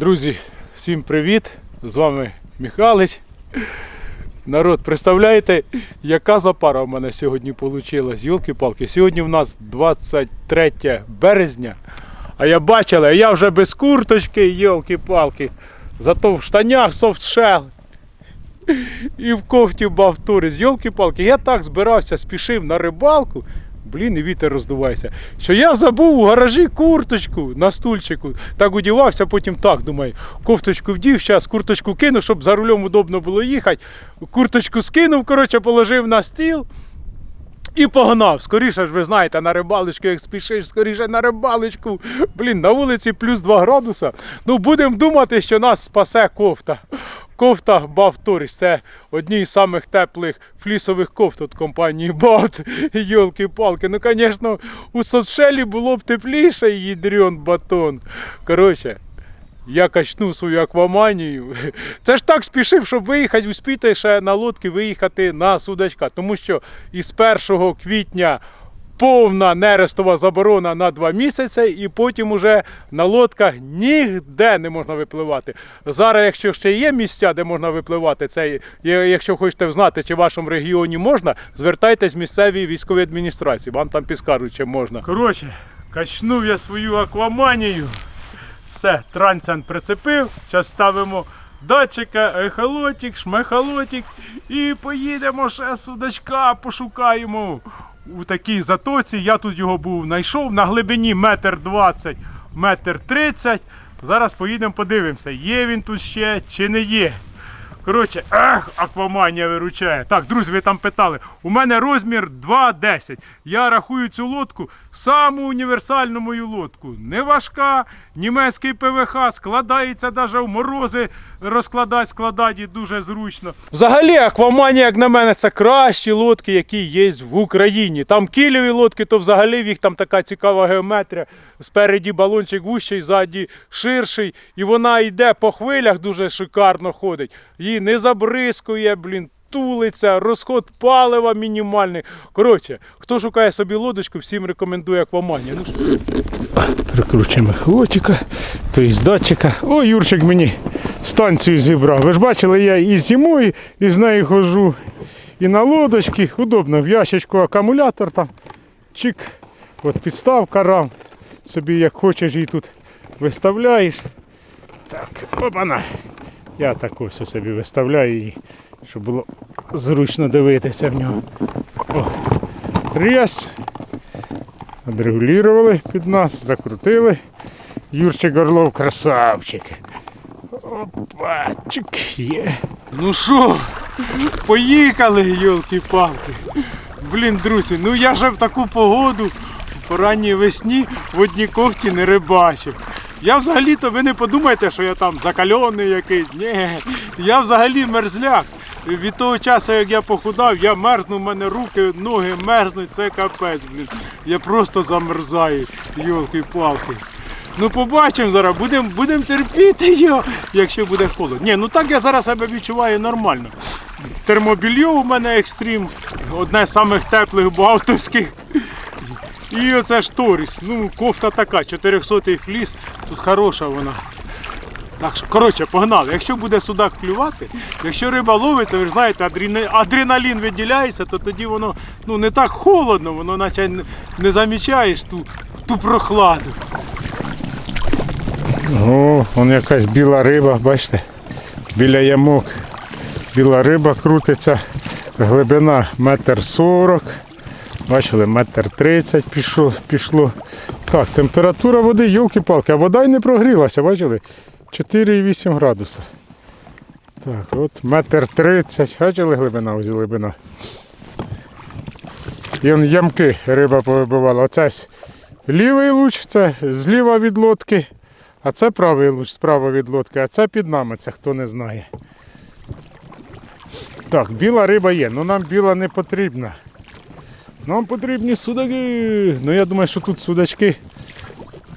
Друзі, всім привіт! З вами Михайлович. Народ, представляєте, яка запара в мене сьогодні вийшла? з Йолки-палки, сьогодні в нас 23 березня. А я бачила, я вже без курточки, йолки-палки. Зато в штанях софтшел. І в кофті бавтури. З йолки-палки, я так збирався, спішив на рибалку. Блін, і вітер роздувається. Що я забув у гаражі курточку на стульчику. Так удівався, потім так думаю. Кофточку вдів, зараз курточку кинув, щоб за рулем удобно було їхати. Курточку скинув, коротше, положив на стіл. І погнав. Скоріше ж ви знаєте, на рибалочку, як спішиш, скоріше на рибалочку. Блін, на вулиці плюс 2 градуса. Ну, будемо думати, що нас спасе кофта. Кофта Бавторіс. Це одні з самих теплих флісових кофт від компанії Бавт. Йолки-палки. Ну, звісно, у софшелі було б тепліше, їдрьон батон. Коротше, я качну свою акваманію. Це ж так спішив, щоб виїхати, успіти ще на лодки виїхати на судачка. Тому що із 1 квітня повна нерестова заборона на два місяці, і потім уже на лодках ніде не можна випливати. Зараз, якщо ще є місця, де можна випливати, це якщо хочете знати, чи в вашому регіоні можна, звертайтесь в місцеві військові адміністрації, вам там підскажуть, чи можна. Коротше, качнув я свою акваманію. Все, трансян прицепив. Зараз ставимо датчика, ехолотик, шмехолотик і поїдемо ще судачка, пошукаємо. У такій затоці. Я тут його був знайшов на глибині метр двадцять, метр тридцять. Зараз поїдемо подивимося, є він тут ще чи не є. Коротше, ех, акваманія виручає. Так, друзі, ви там питали. У мене розмір 2,10. Я рахую цю лодку саму універсальну мою лодку. Не важка, німецький ПВХ, складається навіть в морози, розкладати, складати дуже зручно. Взагалі, акваманія, як на мене, це кращі лодки, які є в Україні. Там кільові лодки, то взагалі в їх там така цікава геометрія. Спереді балончик вущий, ззаді ширший, і вона йде по хвилях дуже шикарно ходить. Її не забризкує, блін. Тулиться, розход палива мінімальний. Коротше, хто шукає собі лодочку, всім рекомендую акваманія. Ну, Прикручуємо хвостика, то із датчика. О, Юрчик мені станцію зібрав. Ви ж бачили, я і зимою, і з нею ходжу, і на лодочки. Удобно, в ящичку акумулятор там. Чик. От підставка рам. Собі як хочеш її тут виставляєш. Так, опана. Я так ось собі виставляю її, щоб було зручно дивитися в нього. О, Рез. Отрегулювали під нас, закрутили. Юрчик Орлов красавчик. Опа, чик, є. Ну що, поїхали, йолки-палки. Блін, друзі, ну я же в таку погоду по ранній весні в одній кофті не рибачив. Я взагалі-то ви не подумайте, що я там закальоний якийсь. Ні, я взагалі мерзляк. Від того часу, як я похудав, я мерзну, в мене руки, ноги мерзнуть, це капець, блін. Я просто замерзаю, йолки-палки. Ну побачимо зараз, будемо будем терпіти його, якщо буде холодно. Ні, ну так я зараз себе відчуваю нормально. Термобільйо у мене екстрім, одне з самих теплих балтовських. І оце ж Торіс. Ну, кофта така, 400 фліс, тут хороша вона. Так що, коротше, погнали. Якщо буде судак клювати, якщо риба ловиться, ви ж знаєте, адреналін виділяється, то тоді воно ну, не так холодно, воно наче не, замічаєш ту, ту прохладу. О, вон якась біла риба, бачите, біля ямок. Біла риба крутиться, глибина метр сорок. Бачили, метр тридцять пішло, пішло. Так, температура води, йолки-палки, а вода й не прогрілася, бачили? 4,8 градуса. Так, от метр тридцять. Бачили глибина, ось глибина. І он ямки риба повибивала. Оце лівий луч, це зліва від лодки, а це правий луч справа від лодки, а це під нами, це хто не знає. Так, біла риба є, ну нам біла не потрібна. Нам потрібні судаки. Ну я думаю, що тут судачки.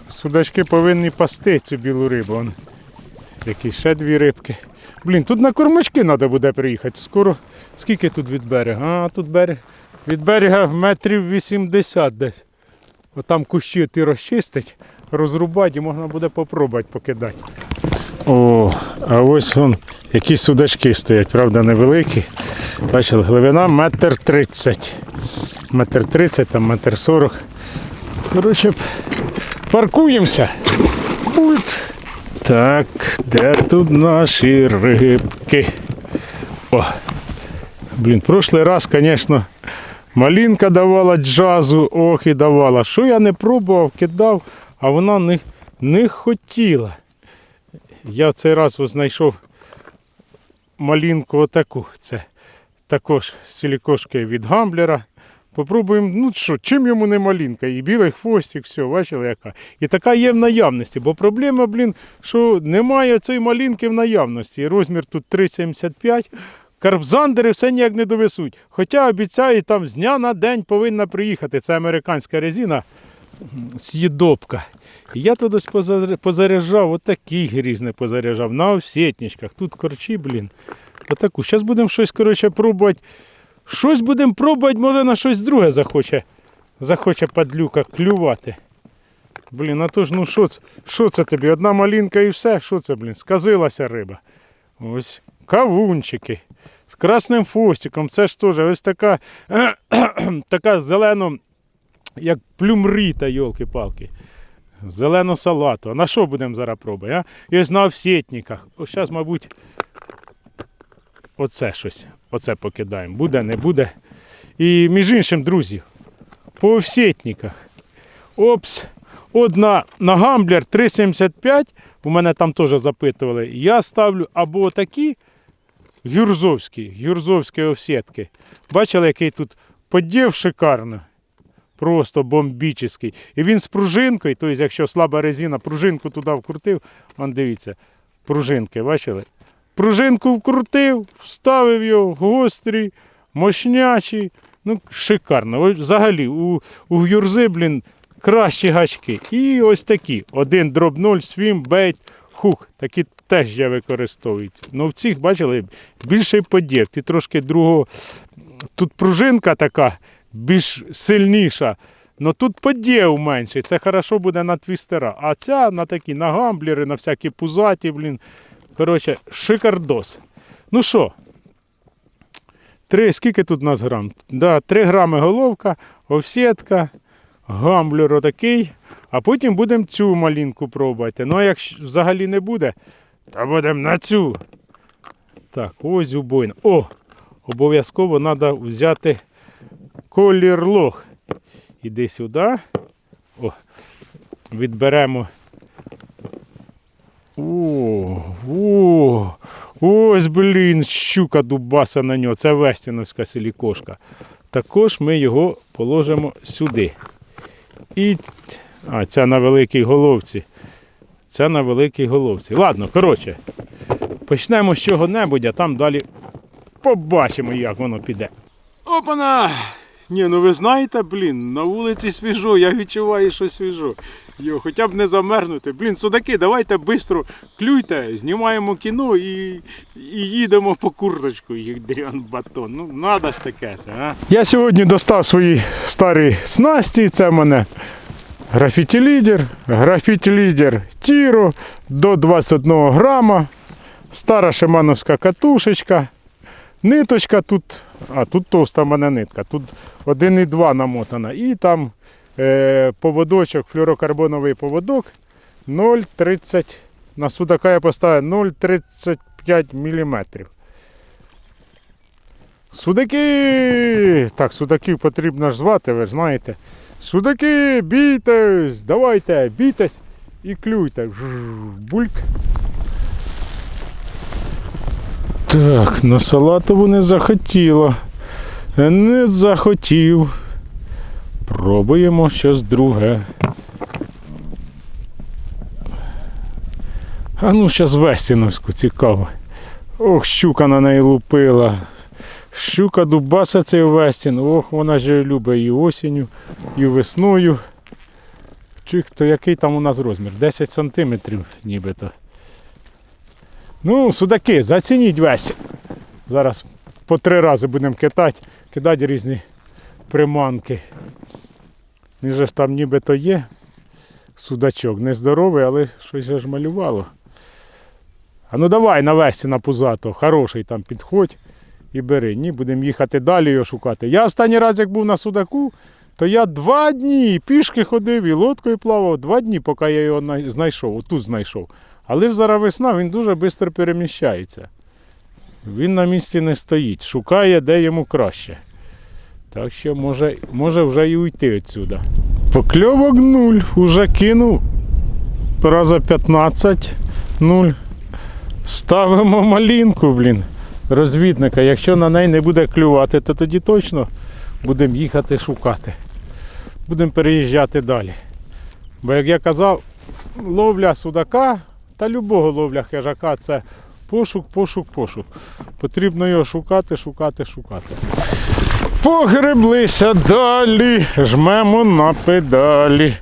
Судачки повинні пасти цю білу рибу. Якісь ще дві рибки. Блін, тут на кормачки треба буде приїхати. Скоро. Скільки тут від берега? А, тут берег. Від берега метрів 80 десь. Отам кущі ти розчистить, розрубати і можна буде попробувати покидати. О, а ось вон якісь судачки стоять, правда, невеликі. Бачили, глибина метр тридцять. Метр тридцять, там метр сорок. Коротше, паркуємося. Так, де тут наші рибки? О, блін, прошлий раз, звісно, малинка давала джазу, ох і давала. Що я не пробував, кидав, а вона не, не хотіла. Я цей раз знайшов малинку отаку. Це також силікошки від гамблера. Попробуємо, ну що, чим йому не малинка? І білий хвостик, все, бачили яка. І така є в наявності. Бо проблема, блін, що немає цієї малинки в наявності. Розмір тут 3,75. Карбзандери все ніяк не довезуть. Хоча обіцяють, там з дня на день повинна приїхати. Це американська резина з'їдобка. І я тут позаряджав, отакий грізне позаряджав, на овсетничках. Тут корчі, блін. Отаку. Зараз будемо щось, коротше, пробувати. Щось будемо пробувати, може на щось друге захоче. Захоче падлюка клювати. Блін, а то ж, ну що це? Що це тобі? Одна малинка і все? Що це, блін? Сказилася риба. Ось кавунчики. З красним фостиком. Це ж теж ось така, така зелено, як плюмрита, йолки-палки. Зелену салату. А на що будемо зараз пробувати? А? Ось на овсетниках. Ось зараз, мабуть, оце щось. Оце покидаємо. Буде, не буде. І між іншим, друзі, по овсетниках. Опс. Одна на гамблер 3,75. У мене там теж запитували. Я ставлю або такі гюрзовські, гюрзовські овсетки. Бачили, який тут подів шикарно. Просто бомбічний. І він з пружинкою, тобто, якщо слаба резина, пружинку туди вкрутив, вон дивіться, пружинки, бачили? Пружинку вкрутив, вставив його гострий, мощнячий. Ну, шикарно. Взагалі, у, у гюрзи, блін, кращі гачки. І ось такі. Один дроб 0, свім, бейт, хух. Такі теж я використовую. Ну, в цих, бачили, більший подів. Ти трошки другого. Тут пружинка така більш сильніша. Ну тут подів менший. Це хорошо буде на твістера. А ця на такі на гамблери, на всякі пузаті, блін. Коротше, шикардос. Ну що? Три, скільки тут у нас грам? Да, 3 грами головка, овсетка, гамблер отакий. А потім будемо цю малінку пробувати. Ну а якщо взагалі не буде, то будемо на цю. Так, ось убойна. О! Обов'язково треба взяти колір лох. Іди сюди. О, відберемо. О, о, ось, блін, щука дубаса на нього. Це вестіновська силікошка. Також ми його положимо сюди. І. А, ця на великій головці. Ця на великій головці. Ладно, коротше, почнемо з чого-небудь, а там далі побачимо, як воно піде. Опана! Ні, ну ви знаєте, блін, на вулиці свіжо, я відчуваю, що свіжо. Йо, хоча б не замерзнути. Блін, судаки, давайте швидко клюйте, знімаємо кіно і, і їдемо по курточку, їх дрян батон. Ну, надо ж таке а? Я сьогодні достав свої старі снасті, це в мене графіті лідер, графіті лідер Тіро до 21 грама, стара шимановська катушечка. Ниточка тут, а тут товста в мене нитка, тут 1,2 намотана. І там е, поводочок, флюорокарбоновий поводок 0,30. На судака я поставив 0,35 мм. Судаки! Так, судаків потрібно ж звати, ви ж знаєте. Судаки, бійтесь, давайте, бійтесь і клюйте. Бульк. Так, на салатову не захотіло. Не захотів. Пробуємо щось друге. А ну, зараз Вестіновську цікаво. Ох, щука на неї лупила. Щука дубаса цей Вестін. Ох, вона ж любить і осінню, і весною. Чих, то який там у нас розмір? 10 сантиметрів нібито. Ну, судаки, зацініть весь. Зараз по три рази будемо кидати, кидати різні приманки. Він же ж там нібито є судачок. Нездоровий, але щось ж малювало. А ну давай навести на пузато, хороший там підходь і бери. Ні, будемо їхати далі його шукати. Я останній раз, як був на Судаку, то я два дні пішки ходив і лодкою плавав. Два дні, поки я його знайшов, отут знайшов. Але ж зараз весна, він дуже швидко переміщається. Він на місці не стоїть, шукає, де йому краще. Так що може, може вже і уйти відсюди. Покльовок нуль, уже кинув раза 15 нуль. Ставимо малінку, блін, розвідника. Якщо на неї не буде клювати, то тоді точно будемо їхати шукати. Будемо переїжджати далі. Бо як я казав, ловля судака та любого ловля хижака це пошук, пошук, пошук. Потрібно його шукати, шукати, шукати. Погреблися далі, жмемо на педалі.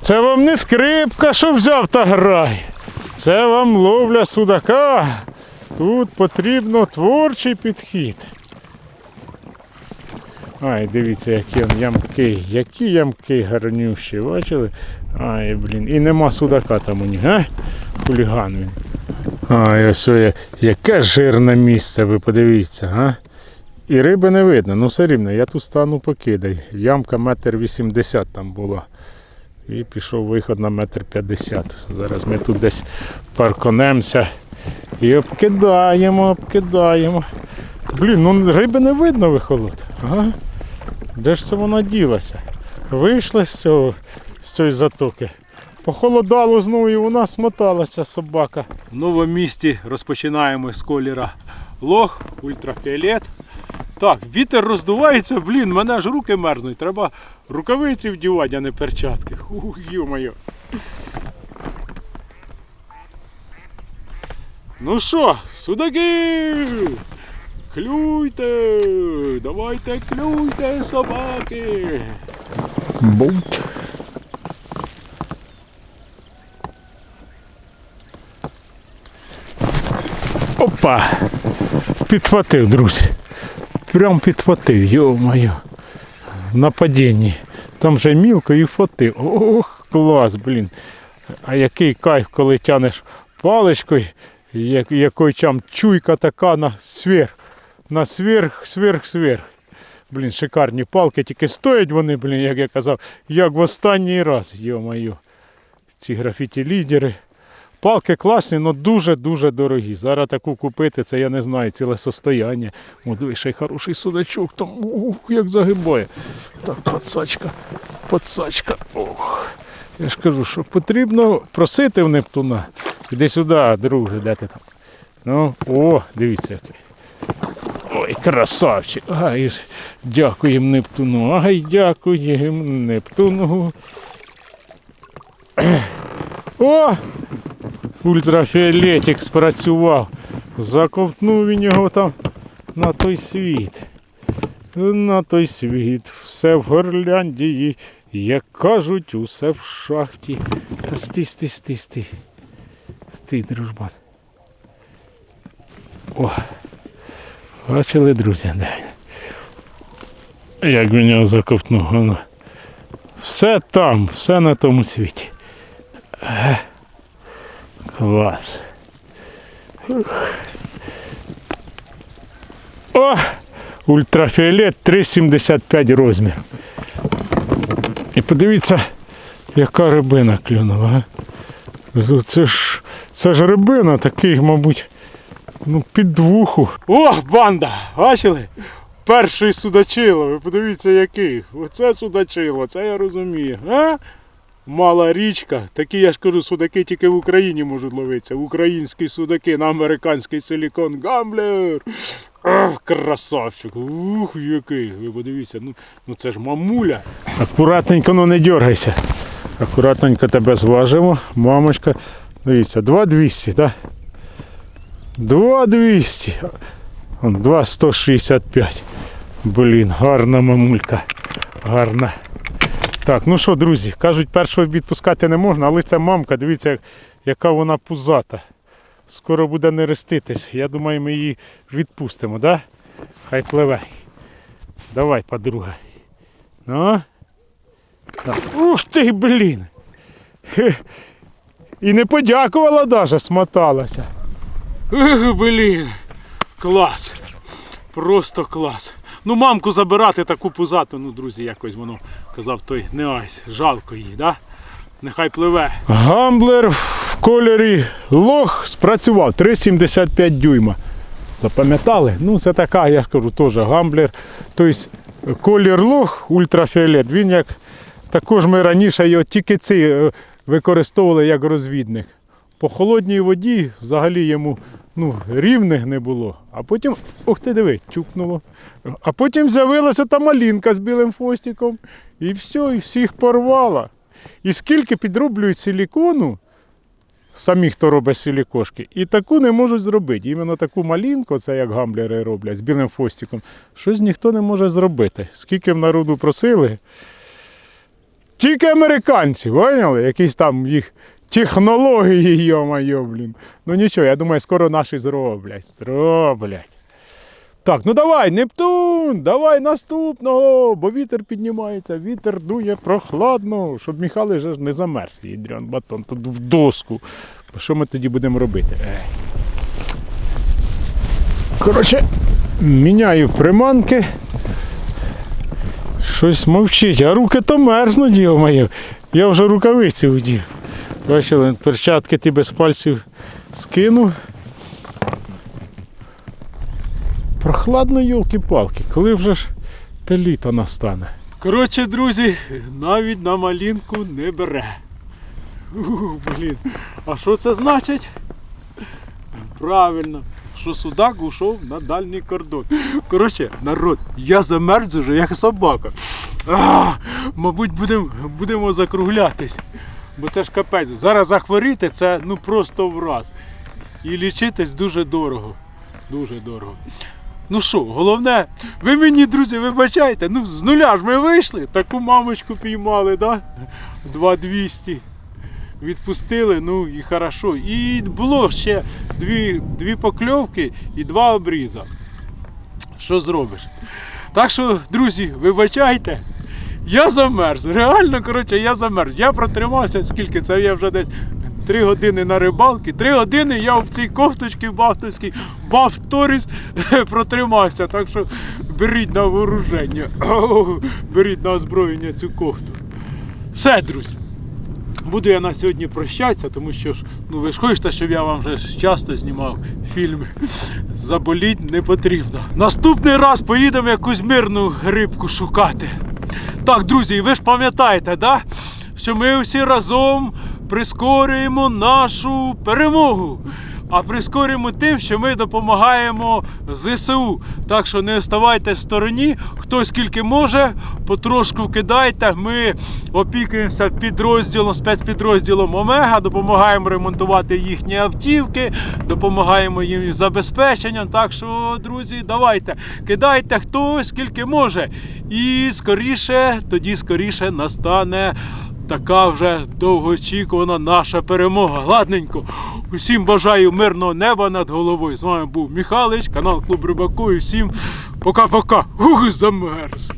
Це вам не скрипка, що взяв та грай. Це вам ловля судака. Тут потрібно творчий підхід. Ай, дивіться, які він ямки, які ямки гарнющі, бачили? Ай, блін, і нема судака там у них, а? Хуліган він. Ай, ось я- яке жирне місце, ви подивіться, а? І риби не видно, ну все рівно, я тут стану покидай. Ямка метр вісімдесят там була. І пішов виход на метр п'ятдесят. Зараз ми тут десь парконемося і обкидаємо, обкидаємо. Блін, ну риби не видно вихолод. Ага. Де ж це вона ділася? Вийшла з цього, з цієї затоки. Похолодало знову і вона смоталася собака. В новому місті розпочинаємо з коліра лох, ультрафіолет. Так, вітер роздувається, блін, мене ж руки мерзнуть. Треба рукавиці вдівати, а не перчатки. Ух, ё-моє. Ну що, судаки? Клюйте! Давайте клюйте, собаки! Будь. Опа! Підхватив, друзі. Прям підхватив, йо-моє. На падінні. Там же мілко і фотив. Ох, клас, блін. А який кайф, коли тянеш паличкою, як, якої там чуйка така на сверх. На сверх, сверх, сверх. Блін, шикарні палки, тільки стоять вони, блін, як я казав, як в останній раз, йо-моє. Ці графіті лідери. Палки класні, але дуже-дуже дорогі. Зараз таку купити, це я не знаю, ціле состояння. О, хороший судачок, там ух, як загибає. Так, пацачка, пацачка. Ох. Я ж кажу, що потрібно просити в Нептуна. Іди сюди, друже, де ти там? Ну, о, дивіться який. Ой, красавчик. Ай, дякуємо Нептуну. Ай, дякуємо Нептуну. О! Ультрафіолетик спрацював. Заковтнув він його там на той світ. На той світ. Все в Горляндії, як кажуть, усе в шахті. Та стій, стій, стій, стій. Стій, дружбан. О. Бачили, друзі, де? Як він його заковтнув. Все там, все на тому світі. Е. Клас. О! Ультрафіолет 3,75 розмір. І подивіться, яка рибина клюнула. Це ж, це ж рибина, такий, мабуть, ну, під двуху. О, банда! Бачили? Перший судачило, ви подивіться який. Оце судачило, це я розумію. А? Мала річка. Такі, я ж кажу, судаки тільки в Україні можуть ловитися. Українські судаки на американський силікон гамблер. Ах, красавчик. Ух, який. Ви подивіться, ну, ну це ж мамуля. Акуратненько, ну не дергайся. Акуратненько тебе зважимо. Мамочка. Дивіться, 2200, так? 2200. Он 2165. Блін, гарна мамулька. Гарна. Так, ну що, друзі, кажуть, першого відпускати не можна, але це мамка, дивіться, яка вона пузата. Скоро буде нереститись. Я думаю, ми її відпустимо, да? Хай пливе. Давай, подруга. Ну. Так. Ух ти, блін. І не подякувала даже, смоталася. Ех, блін. Клас. Просто клас. Ну, мамку забирати таку пузату, ну, друзі, якось воно казав той не айс. Жалко її, да? Нехай пливе. Гамблер в кольорі лох спрацював 3,75 дюйма. Запам'ятали? Ну, це така, я кажу, теж гамблер. Тобто колір лох ультрафіолет, він як також ми раніше його тільки цей е, використовували як розвідник. По холодній воді взагалі йому ну, рівних не було. А потім, ух ти диви, чукнуло. А потім з'явилася та малінка з білим хвостиком. І все, і всіх порвала. І скільки підроблюють силікону, самі, хто робить силікошки, і таку не можуть зробити. Іменно таку малінку, це як гамблери роблять з білим хвостиком, щось ніхто не може зробити. Скільки в народу просили. Тільки американці, поняли? Якісь там їх технології, йо-моє, блін. Ну нічого, я думаю, скоро наші зроблять. Зроблять. Так, ну давай, Нептун, давай наступного, бо вітер піднімається, вітер дує прохладно, щоб Михайло ж не замерз, ядрен батон, тут в доску. Що ми тоді будемо робити? Коротше, міняю приманки. Щось мовчить, а руки то мерзнуть, йо-моє. Я вже рукавиці вдів. Бачили, перчатки ти без пальців скинув. Прохладно, йолки-палки, коли вже ж те літо настане. Коротше, друзі, навіть на малінку не бере. Ух, блін. А що це значить? Правильно, що судак ушов на дальній кордон. Коротше, народ, я замерз уже, як собака. А, мабуть, будем, будемо закруглятись. Бо це ж капець. Зараз захворіти це ну просто враз. І лічитись дуже дорого. Дуже дорого. Ну що, головне, ви мені, друзі, вибачайте, ну з нуля ж ми вийшли, таку мамочку піймали, да? 2200. Відпустили, ну і хорошо. І було ще дві, дві покльовки і два обріза. Що зробиш? Так що, друзі, вибачайте. Я замерз. Реально, коротше, я замерз. Я протримався, скільки це я вже десь три години на рибалки. Три години я в цій кофточці бафтовській бафторіс протримався. Так що беріть на вооруження. Беріть на озброєння цю кофту. Все, друзі. Буду я на сьогодні прощатися, тому що ну ви ж хочете, щоб я вам вже часто знімав фільми. Заболіть не потрібно. Наступний раз поїдемо якусь мирну рибку шукати. Так, друзі, ви ж пам'ятаєте, да? що ми всі разом прискорюємо нашу перемогу. А прискорюємо тим, що ми допомагаємо ЗСУ. Так що не оставайте в стороні. Хто скільки може, потрошку кидайте. Ми опікуємося підрозділом, спецпідрозділом Омега, допомагаємо ремонтувати їхні автівки, допомагаємо їм із забезпеченням. Так що, друзі, давайте, кидайте хто скільки може. І скоріше, тоді скоріше настане. Така вже довгоочікувана наша перемога. Ладненько. Усім бажаю мирного неба над головою. З вами був Міхалич, канал Клуб Рибаку і всім пока-пока. Ух, замерз.